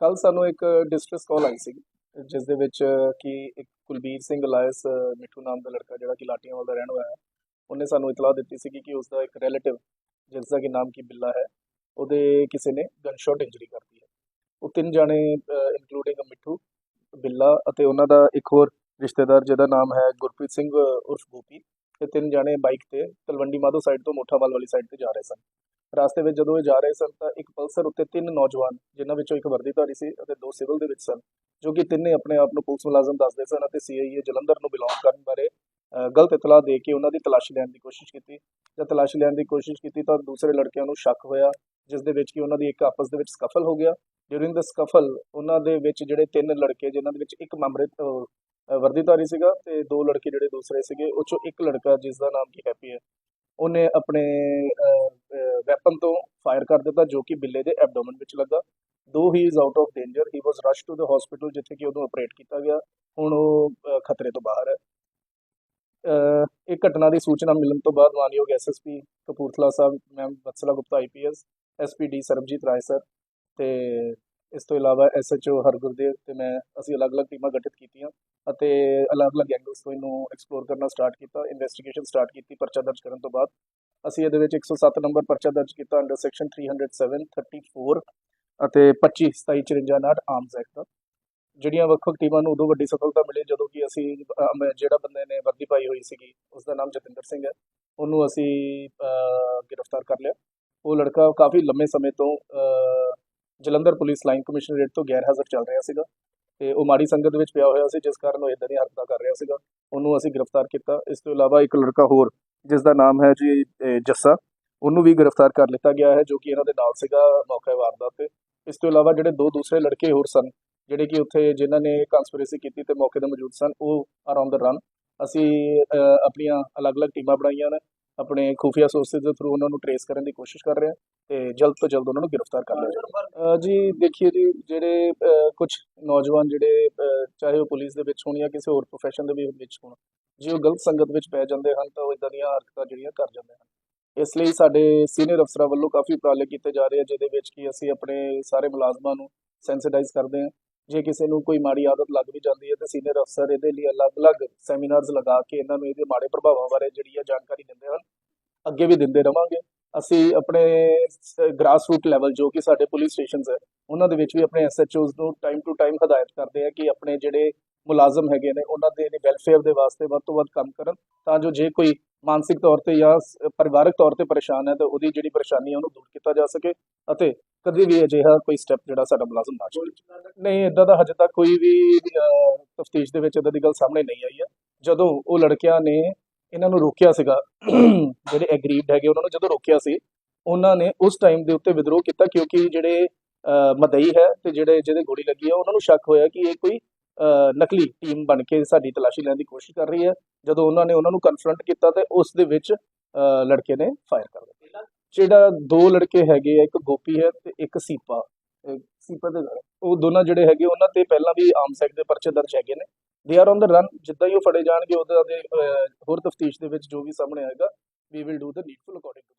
ਕੱਲ ਸਾਨੂੰ ਇੱਕ ਡਿਸਟ੍ਰੈਸ ਕਾਲ ਆਈ ਸੀ ਜਿਸ ਦੇ ਵਿੱਚ ਕਿ ਇੱਕ ਕੁਲਬੀਰ ਸਿੰਘ ਲਾਇਸ ਮਿੱਠੂ ਨਾਮ ਦਾ ਲੜਕਾ ਜਿਹੜਾ ਕਿ ਲਾਟੀਆਂ ਵਾਲਾ ਰਹਿਣ ਵਾਲਾ ਹੈ, ਉਹਨੇ ਸਾਨੂੰ ਇਤਲਾਹ ਦਿੱਤੀ ਸੀ ਕਿ ਉਸ ਦਾ ਇੱਕ ਰਿਲੇਟਿਵ ਜਿਸ ਦਾ ਕਿ ਨਾਮ ਕੀ ਬਿੱਲਾ ਹੈ, ਉਹਦੇ ਕਿਸੇ ਨੇ ਗਨ ਗਨਸ਼ਾਟ ਇੰਜਰੀ ਕਰਤੀ ਹੈ। ਉਹ ਤਿੰਨ ਜਾਣੇ ਇਨਕਲੂਡਿੰਗ ਮਿੱਠੂ, ਬਿੱਲਾ ਅਤੇ ਉਹਨਾਂ ਦਾ ਇੱਕ ਹੋਰ ਰਿਸ਼ਤੇਦਾਰ ਜਿਹਦਾ ਨਾਮ ਹੈ ਗੁਰਪ੍ਰੀਤ ਸਿੰਘ ਉਰਫ ਗੋਪੀ, ਇਹ ਤਿੰਨ ਜਾਣੇ ਬਾਈਕ ਤੇ ਤਲਵੰਡੀ ਮਾਧੋ ਸਾਈਡ ਤੋਂ ਮੋਠਾਵਾਲ ਵਾਲੀ ਸਾਈਡ ਤੇ ਜਾ ਰਹੇ ਸਨ। ਰਸਤੇ ਵਿੱਚ ਜਦੋਂ ਇਹ ਜਾ ਰਹੇ ਸਨ ਤਾਂ ਇੱਕ ਪਲਸਰ ਉੱਤੇ ਤਿੰਨ ਨੌਜਵਾਨ, ਜਿਨ੍ਹਾਂ ਵਿੱਚੋਂ ਇੱਕ ਵਰਦੀਧਾਰੀ ਸੀ ਅਤੇ ਦੋ ਸਿਵਲ ਦੇ ਵਿੱਚ ਸਨ, ਜੋ ਕਿ ਤਿੰਨੇ ਆਪਣੇ ਆਪ ਨੂੰ ਪੁਲਿਸ ਮੁਲਾਜ਼ਮ ਦੱਸਦੇ ਸਨ ਅਤੇ ਸੀਆਈਏ ਜਲੰਧਰ ਨੂੰ ਬਿਲੋਂਗ ਕਰਨ ਬਾਰੇ ਗਲਤ ਇਤਲਾਹ ਦੇ ਕੇ ਉਹਨਾਂ ਦੀ ਤਲਾਸ਼ੀ ਲੈਣ ਦੀ ਕੋਸ਼ਿਸ਼ ਕੀਤੀ। ਜਦ ਤਲਾਸ਼ੀ ਲੈਣ ਦੀ ਕੋਸ਼ਿਸ਼ ਕੀਤੀ ਤਾਂ ਦੂਸਰੇ ਲੜਕਿਆਂ ਨੂੰ ਸ਼ੱਕ ਹੋਇਆ, ਜਿਸ ਦੇ ਵਿੱਚ ਕਿ ਉਹਨਾਂ ਦੀ ਇੱਕ ਆਪਸ ਦੇ ਵਿੱਚ ਸਕਫਲ ਹੋ ਗਿਆ। ਡਿਊਰਿੰਗ ਦ ਸਕਫਲ ਉਹਨਾਂ ਦੇ ਵਿੱਚ ਜਿਹੜੇ ਤਿੰਨ ਲੜਕੇ, ਜਿਨ੍ਹਾਂ ਦੇ ਵਿੱਚ ਇੱਕ ਮਾਮਰੇ ਵਰਦੀਧਾਰੀ ਸੀਗਾ ਤੇ ਦੋ ਲੜਕੇ ਜਿਹੜੇ ਦੂਸਰੇ ਸੀਗੇ, ਉਹ ਚੋਂ ਇੱਕ ਲੜਕਾ, ਜਿਸ ਦਾ ਨਾਮ ਕੀ ਹੈਪੀ ਹੈ, ਉਹਨੇ ਆਪਣੇ ਵੈਪਨ ਤੋਂ ਫਾਇਰ ਕਰ ਦਿੱਤਾ, ਜੋ ਕਿ ਬਿੱਲੇ ਦੇ ਐਬਡੋਮਨ ਵਿੱਚ ਲੱਗਾ। Though he is out of danger he was rush to the hospital ਜਿੱਥੇ ਕਿ ਉਹਨੂੰ ਆਪਰੇਟ ਕੀਤਾ ਗਿਆ। ਹੁਣ ਉਹ ਖਤਰੇ ਤੋਂ ਬਾਹਰ ਹੈ। ਇਹ ਘਟਨਾ ਦੀ ਸੂਚਨਾ ਮਿਲਣ ਤੋਂ ਬਾਅਦ ਮਾਨਯੋਗ SSP Kapurthala sahib ma'am Vatsala Gupta IPS SPD Sarabjit Rai sir ਤੇ ਇਸ ਤੋਂ ਇਲਾਵਾ ਐਸਐਚਓ ਹਰਗੁਰਦੇਵ ਤੇ ਮੈਂ, ਅਸੀਂ ਅਲੱਗ-ਅਲੱਗ ਟੀਮਾਂ ਗਠਿਤ ਕੀਤੀਆਂ ਅਤੇ ਅਲੱਗ-ਅਲੱਗ ਐਂਗਲਸ ਤੋਂ ਇਹਨੂੰ ਐਕਸਪਲੋਰ ਕਰਨਾ ਸਟਾਰਟ ਕੀਤਾ ਇਨਵੈਸਟੀਗੇਸ਼ਨ ਸਟਾਰਟ ਕੀਤੀ, ਪਰਚਾ ਦਰਜ ਕਰਨ ਤੋਂ ਬਾਅਦ। ਅਸੀਂ ਇਹਦੇ ਵਿੱਚ 107 ਨੰਬਰ ਪਰਚਾ ਦਰਜ ਕੀਤਾ ਅੰਡਰ ਸੈਕਸ਼ਨ 307 34 ਅਤੇ 25 27 54 ਨਾਲ ਆਰਮਸ ਐਕਟ ਦਾ। ਜਿਹੜੀਆਂ ਵੱਖ-ਵੱਖ ਟੀਮਾਂ ਨੂੰ ਉਦੋਂ ਵੱਡੀ ਸਫਲਤਾ ਮਿਲੀ ਜਦੋਂ ਕਿ ਅਸੀਂ ਜਿਹੜਾ ਬੰਦੇ ਨੇ ਵਰਦੀ ਪਾਈ ਹੋਈ ਸੀਗੀ ਉਸ ਦਾ ਨਾਮ ਜਤਿੰਦਰ ਸਿੰਘ ਹੈ। ਉਹਨੂੰ ਅਸੀਂ ਗ੍ਰਿਫਤਾਰ ਕਰ ਲਿਆ। ਉਹ ਲੜਕਾ ਕਾਫੀ ਲੰਮੇ ਸਮੇਂ ਤੋਂ ਜਲੰਧਰ ਪੁਲਿਸ ਲਾਈਨ ਕਮਿਸ਼ਨਰੇਟ ਤੋਂ ਗੈਰ ਹਾਜ਼ਰ ਚੱਲ ਰਿਹਾ ਸੀਗਾ ਤੇ ਉਹ ਮਾੜੀ ਸੰਗਤ ਵਿੱਚ ਪਿਆ ਹੋਇਆ ਸੀ, ਜਿਸ ਕਾਰਨ ਉਹ ਇਦਾਂ ਦੀਆਂ ਹਰਕਤਾਂ ਕਰ ਰਿਹਾ ਸੀਗਾ। ਉਹਨੂੰ ਅਸੀਂ ਗ੍ਰਿਫਤਾਰ ਕੀਤਾ। ਇਸ ਤੋਂ ਇਲਾਵਾ ਇੱਕ ਲੜਕਾ ਹੋਰ ਜਿਸ ਦਾ ਨਾਮ ਹੈ ਜੀ ਜੱਸਾ। ਉਹਨੂੰ ਵੀ ਗ੍ਰਿਫਤਾਰ ਕਰ ਲਿੱਤਾ ਗਿਆ ਹੈ, ਜੋ ਕਿ ਇਹਨਾਂ ਦੇ ਨਾਲ ਸੀਗਾ ਮੌਕੇ ਵਾਰਦਾਤ ਤੇ। ਇਸ ਤੋਂ ਇਲਾਵਾ ਜਿਹੜੇ ਦੋ ਦੂਸਰੇ ਲੜਕੇ ਹੋਰ ਸਨ, ਜਿਹੜੇ ਕਿ ਉੱਥੇ ਜਿਨ੍ਹਾਂ ਨੇ ਕਨਸਪੀਰੇਸੀ ਕੀਤੀ ਤੇ ਮੌਕੇ ਤੇ ਮੌਜੂਦ ਸਨ, ਉਹ ਆਰ ਔਨ ਦ ਰਨ ਅਸੀਂ ਆਪਣੀਆਂ ਅਲੱਗ-ਅਲੱਗ ਟੀਮਾਂ ਬਣਾਈਆਂ ਨੇ। ਆਪਣੇ ਖੁਫੀਆ ਸੋਰਸਿਸ ਦੇ ਥਰੂ ਉਹਨਾਂ ਨੂੰ ਟਰੇਸ ਕਰਨ ਦੀ ਕੋਸ਼ਿਸ਼ ਕਰ ਰਹੇ ਹਾਂ ਤੇ ਜਲਦ ਤੋਂ ਜਲਦ ਉਹਨਾਂ ਨੂੰ ਗ੍ਰਿਫਤਾਰ ਕਰ ਲਿਆ ਜਾਵੇਗਾ ਜੀ, ਦੇਖੀਏ ਜੀ, ਜਿਹੜੇ ਕੁਝ ਨੌਜਵਾਨ ਜਿਹੜੇ ਚਾਹੇ ਉਹ ਪੁਲਿਸ ਦੇ ਵਿੱਚ ਹੋਣ ਜਾਂ ਕਿਸੇ ਹੋਰ ਪ੍ਰੋਫੈਸ਼ਨ ਦੇ ਵੀ ਵਿੱਚ ਹੋਣ ਜੇ ਉਹ ਗਲਤ ਸੰਗਤ ਵਿੱਚ ਪੈ ਜਾਂਦੇ ਹਨ, ਤਾਂ ਉਹ ਇਦਾਂ ਦੀਆਂ ਹਰਕਤਾਂ ਜਿਹੜੀਆਂ ਕਰ ਜਾਂਦੇ ਹਨ। ਇਸ ਲਈ ਸਾਡੇ ਸੀਨੀਅਰ ਅਫਸਰਾਂ ਵੱਲੋਂ ਕਾਫੀ ਉਪਰਾਲੇ ਕੀਤੇ ਜਾ ਰਹੇ ਆ, ਜਿਹਦੇ ਵਿੱਚ ਕਿ ਅਸੀਂ ਆਪਣੇ ਸਾਰੇ ਮੁਲਾਜ਼ਮਾਂ ਨੂੰ ਸੈਂਸਿਟਾਈਜ਼ ਕਰਦੇ ਹਾਂ। ਜੇ ਕਿਸੇ ਨੂੰ ਕੋਈ ਮਾੜੀ ਆਦਤ ਲੱਗ ਵੀ ਜਾਂਦੀ ਹੈ, ਤਾਂ ਸੀਨੀਅਰ ਅਫਸਰ ਇਹਦੇ ਲਈ ਅਲੱਗ-ਅਲੱਗ ਸੈਮੀਨਾਰਸ ਲਗਾ ਕੇ ਇਹਨਾਂ ਨੂੰ ਇਹਦੇ ਮਾੜੇ ਪ੍ਰਭਾਵਾਂ ਬਾਰੇ ਜਿਹੜੀ ਆ ਜਾਣਕਾਰੀ ਦਿੰਦੇ ਹਨ। ਅੱਗੇ ਵੀ ਦਿੰਦੇ ਰਵਾਂਗੇ। ਅਸੀਂ ਆਪਣੇ ਗ੍ਰਾਸ ਰੂਟ ਲੈਵਲ ਜੋ ਕਿ ਸਾਡੇ ਪੁਲਿਸ ਸਟੇਸ਼ਨਸ ਹੈ, ਉਹਨਾਂ ਦੇ ਵਿੱਚ ਵੀ ਆਪਣੇ ਐਸਐਚਓਜ਼ ਨੂੰ ਟਾਈਮ ਟੂ ਟਾਈਮ ਹਦਾਇਤ ਕਰਦੇ ਆ ਕਿ ਆਪਣੇ ਜਿਹੜੇ ਮੁਲਾਜ਼ਮ ਹੈਗੇ ਨੇ, ਉਹਨਾਂ ਦੇ ਵੈਲਫੇਅਰ ਦੇ ਵਾਸਤੇ ਵੱਧ ਤੋਂ ਵੱਧ ਕੰਮ ਕਰਨ ਤਾਂ ਜੋ ਜੇ ਕੋਈ ਮਾਨਸਿਕ ਤੌਰ ਤੇ ਜਾਂ ਪਰਿਵਾਰਕ ਤੌਰ ਤੇ ਪਰੇਸ਼ਾਨ ਹੈ ਤਾਂ ਉਹਦੀ ਜਿਹੜੀ ਪਰੇਸ਼ਾਨੀ ਹੈ ਉਹਨੂੰ ਦੂਰ ਕੀਤਾ ਜਾ ਸਕੇ ਅਤੇ ਕਦੇ ਵੀ ਅਜਿਹਾ ਕੋਈ ਸਟੈਪ ਜਿਹੜਾ ਸਾਡਾ ਮੁਲਾਜ਼ਮ ਨਾ ਚੁੱਕੇ ਨਹੀਂ ਇਦਾਂ ਦਾ ਹਜੇ ਤੱਕ ਕੋਈ ਵੀ ਤਫਤੀਸ਼ ਦੇ ਵਿੱਚ ਇਦਾਂ ਦੀ ਗੱਲ ਸਾਹਮਣੇ ਨਹੀਂ ਆਈ ਹੈ। ਜਦੋਂ ਉਹ ਲੜਕਿਆਂ ਨੇ ਇਹਨਾਂ ਨੂੰ ਰੋਕਿਆ ਸੀਗਾ, ਜਿਹੜੇ ਐਗਰੀਡ ਹੈਗੇ ਉਹਨਾਂ ਨੂੰ ਜਦੋਂ ਰੋਕਿਆ ਸੀ, ਉਹਨਾਂ ਨੇ ਉਸ ਟਾਈਮ ਦੇ ਉੱਤੇ ਵਿਦਰੋਹ ਕੀਤਾ ਕਿਉਂਕਿ ਜਿਹੜੇ ਮਦਈ ਹੈ ਤੇ ਜਿਹੜੇ, ਜਿਹਦੇ ਗੋਲੀ ਲੱਗੀ ਹੈ, ਉਹਨਾਂ ਨੂੰ ਸ਼ੱਕ ਹੋਇਆ ਕਿ ਇਹ ਕੋਈ ਨਕਲੀ ਟੀਮ ਬਣ ਕੇ ਸਾਡੀ ਤਲਾਸ਼ੀ ਲੈਣ ਦੀ ਕੋਸ਼ਿਸ਼ ਕਰ ਰਹੀ ਹੈ। ਜਦੋਂ ਉਹਨਾਂ ਨੇ ਉਹਨਾਂ ਨੂੰ ਕਨਫਰੰਟ ਕੀਤਾ ਤੇ ਉਸ ਦੇ ਵਿੱਚ ਲੜਕੇ ਨੇ ਫਾਇਰ ਕਰ ਦਿੱਤਾ। ਜਿਹੜਾ ਦੋ ਲੜਕੇ ਹੈਗੇ ਆ, ਇੱਕ ਗੋਪੀ ਹੈ ਤੇ ਇੱਕ ਸੀਪਾ। ਸੀਪਾ ਦੇ ਉਹ ਦੋਨਾਂ ਜਿਹੜੇ ਹੈਗੇ, ਉਹਨਾਂ ਤੇ ਪਹਿਲਾਂ ਵੀ ਆਮ ਸੈਕ ਦੇ ਪਰਚੇ ਦਰਜ ਹੈਗੇ ਨੇ। They are on the run ਜਿੱਦਾਂ ਹੀ ਉਹ ਫੜੇ ਜਾਣਗੇ, ਉਹਦਾ ਦੇ ਹੋਰ ਤਫਤੀਸ਼ ਦੇ ਵਿੱਚ ਜੋ ਵੀ ਸਾਹਮਣੇ ਆਏਗਾ we will do the needful according to